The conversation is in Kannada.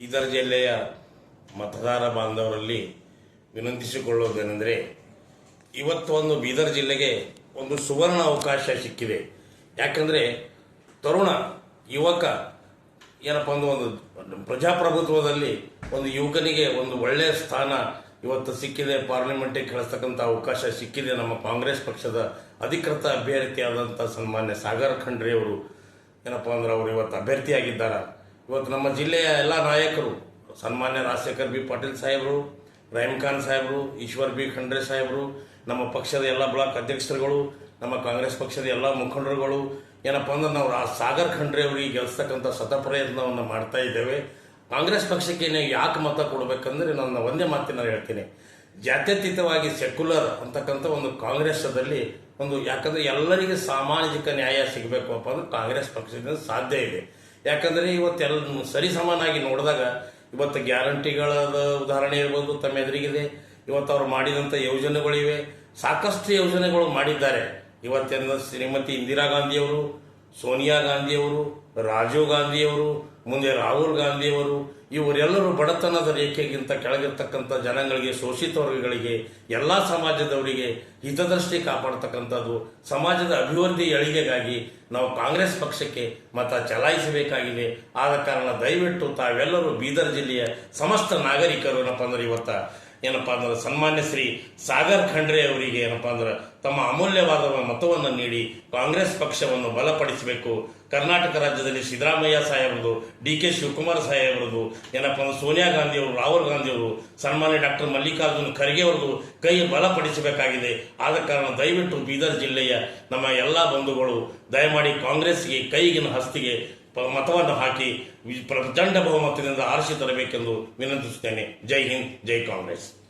ಬೀದರ್ ಜಿಲ್ಲೆಯ ಮತದಾರ ಬಾಂಧವರಲ್ಲಿ ವಿನಂತಿಸಿಕೊಳ್ಳುವುದೇನೆಂದರೆ ಇವತ್ತು ಒಂದು ಬೀದರ್ ಜಿಲ್ಲೆಗೆ ಒಂದು ಸುವರ್ಣ ಅವಕಾಶ ಸಿಕ್ಕಿದೆ. ಯಾಕಂದರೆ, ತರುಣ ಯುವಕ ಏನಪ್ಪ ಅಂದ್ರೆ ಒಂದು ಪ್ರಜಾಪ್ರಭುತ್ವದಲ್ಲಿ ಒಂದು ಯುವಕನಿಗೆ ಒಂದು ಒಳ್ಳೆಯ ಸ್ಥಾನ ಇವತ್ತು ಸಿಕ್ಕಿದೆ. ಪಾರ್ಲಿಮೆಂಟಿಗೆ ಕಳಿಸ್ತಕ್ಕಂಥ ಅವಕಾಶ ಸಿಕ್ಕಿದೆ. ನಮ್ಮ ಕಾಂಗ್ರೆಸ್ ಪಕ್ಷದ ಅಧಿಕೃತ ಅಭ್ಯರ್ಥಿಯಾದಂಥ ಸನ್ಮಾನ್ಯ ಸಾಗರ್ ಖಂಡ್ರೆ ಅವರು ಏನಪ್ಪ ಅಂದ್ರೆ ಅವರು ಇವತ್ತು ಅಭ್ಯರ್ಥಿಯಾಗಿದ್ದಾರೆ. ಇವತ್ತು ನಮ್ಮ ಜಿಲ್ಲೆಯ ಎಲ್ಲ ನಾಯಕರು, ಸನ್ಮಾನ್ಯ ರಾಜಶೇಖರ್ ಬಿ ಪಾಟೀಲ್ ಸಾಹೇಬರು ರಹೀಮ್ ಖಾನ್ ಸಾಹೇಬರು, ಈಶ್ವರ್ ಬಿ ಖಂಡ್ರೆ ಸಾಹೇಬರು, ನಮ್ಮ ಪಕ್ಷದ ಎಲ್ಲ ಬ್ಲಾಕ್ ಅಧ್ಯಕ್ಷರುಗಳು, ನಮ್ಮ ಕಾಂಗ್ರೆಸ್ ಪಕ್ಷದ ಎಲ್ಲ ಮುಖಂಡರುಗಳು, ಏನಪ್ಪ ಅಂದ್ರೆ ನಾವು ಆ ಸಾಗರ್ ಖಂಡ್ರೆ ಅವರಿಗೆ ಗೆಲ್ಲಿಸ್ತಕ್ಕಂಥ ಸತ ಪ್ರಯತ್ನವನ್ನು ಮಾಡ್ತಾ ಇದ್ದೇವೆ. ಕಾಂಗ್ರೆಸ್ ಪಕ್ಷಕ್ಕೆ ನೀವು ಯಾಕೆ ಮತ ಕೊಡಬೇಕಂದ್ರೆ ನನ್ನ ಒಂದೇ ಮಾತಿನ ಹೇಳ್ತೀನಿ. ಜಾತ್ಯತೀತವಾಗಿ ಸೆಕ್ಯುಲರ್ ಅಂತಕ್ಕಂಥ ಒಂದು ಕಾಂಗ್ರೆಸ್ದಲ್ಲಿ ಒಂದು ಯಾಕಂದ್ರೆ ಎಲ್ಲರಿಗೆ ಸಾಮಾಜಿಕ ನ್ಯಾಯ ಸಿಗಬೇಕು ಅಪ್ಪ ಅಂದ್ರೆ ಕಾಂಗ್ರೆಸ್ ಪಕ್ಷದಿಂದ ಸಾಧ್ಯ ಇದೆ. ಯಾಕಂದ್ರೆ ಇವತ್ತೆಲ್ಲ ಸರಿ ಸಮಾನಾಗಿ ನೋಡಿದಾಗ ಇವತ್ತು ಗ್ಯಾರಂಟಿಗಳ ಉದಾಹರಣೆ ಇರ್ಬೋದು ತಮ್ಮ ಎದುರಿಗಿದೆ. ಇವತ್ತು ಅವ್ರು ಮಾಡಿದಂಥ ಯೋಜನೆಗಳಿವೆ. ಸಾಕಷ್ಟು ಯೋಜನೆಗಳು ಮಾಡಿದ್ದಾರೆ. ಇವತ್ತಿನ ಶ್ರೀಮತಿ ಇಂದಿರಾ ಗಾಂಧಿಯವರು ಸೋನಿಯಾ ಗಾಂಧಿಯವರು, ರಾಜೀವ್ ಗಾಂಧಿಯವರು, ಮುಂದೆ ರಾಹುಲ್ ಗಾಂಧಿಯವರು, ಇವರೆಲ್ಲರೂ ಬಡತನದ ರೇಖೆಗಿಂತ ಕೆಳಗಿರ್ತಕ್ಕಂಥ ಜನಗಳಿಗೆ, ಶೋಷಿತ ವರ್ಗಗಳಿಗೆ, ಎಲ್ಲ ಸಮಾಜದವರಿಗೆ ಹಿತದೃಷ್ಟಿ ಕಾಪಾಡ್ತಕ್ಕಂಥದ್ದು, ಸಮಾಜದ ಅಭಿವೃದ್ಧಿ ಏಳಿಗೆಗಾಗಿ ನಾವು ಕಾಂಗ್ರೆಸ್ ಪಕ್ಷಕ್ಕೆ ಮತ ಚಲಾಯಿಸಬೇಕಾಗಿದೆ. ಆದ ಕಾರಣ ದಯವಿಟ್ಟು ತಾವೆಲ್ಲರೂ ಬೀದರ್ ಜಿಲ್ಲೆಯ ಸಮಸ್ತ ನಾಗರಿಕರು ಏನಪ್ಪ ಅಂದ್ರೆ ಇವತ್ತ ಏನಪ್ಪಾ ಅಂದ್ರೆ ಸನ್ಮಾನ್ಯ ಶ್ರೀ ಸಾಗರ್ ಖಂಡ್ರೆ ಅವರಿಗೆ ಏನಪ್ಪಾ ಅಂದ್ರೆ ತಮ್ಮ ಅಮೂಲ್ಯವಾದ ಮತವನ್ನು ನೀಡಿ ಕಾಂಗ್ರೆಸ್ ಪಕ್ಷವನ್ನು ಬಲಪಡಿಸಬೇಕು. ಕರ್ನಾಟಕ ರಾಜ್ಯದಲ್ಲಿ ಸಿದ್ದರಾಮಯ್ಯ ಸಾಹೇಬ್ರದು, ಡಿ ಕೆ ಶಿವಕುಮಾರ್ ಸಾಹೇಬ್ರದು, ಏನಪ್ಪ ಅಂದ್ರೆ ಸೋನಿಯಾ ಗಾಂಧಿ ಅವರು, ರಾಹುಲ್ ಗಾಂಧಿ ಅವರು, ಸನ್ಮಾನ್ಯ ಡಾಕ್ಟರ್ ಮಲ್ಲಿಕಾರ್ಜುನ್ ಖರ್ಗೆ ಅವರದು ಕೈ ಬಲಪಡಿಸಬೇಕಾಗಿದೆ. ಆದ ಕಾರಣ ದಯವಿಟ್ಟು ಬೀದರ್ ಜಿಲ್ಲೆಯ ನಮ್ಮ ಎಲ್ಲ ಬಂಧುಗಳು, ದಯಮಾಡಿ ಕಾಂಗ್ರೆಸ್ಗೆ ಕೈಗಿನ ಹಸ್ತಿಗೆ ಮತವನ್ನು ಹಾಕಿ ಪ್ರಚಂಡ ಬಹುಮತದಿಂದ ಆರಿಸಿ ತರಬೇಕೆಂದು ವಿನಂತಿಸುತ್ತೇನೆ. ಜೈ ಹಿಂದ್ ಜೈ ಕಾಂಗ್ರೆಸ್.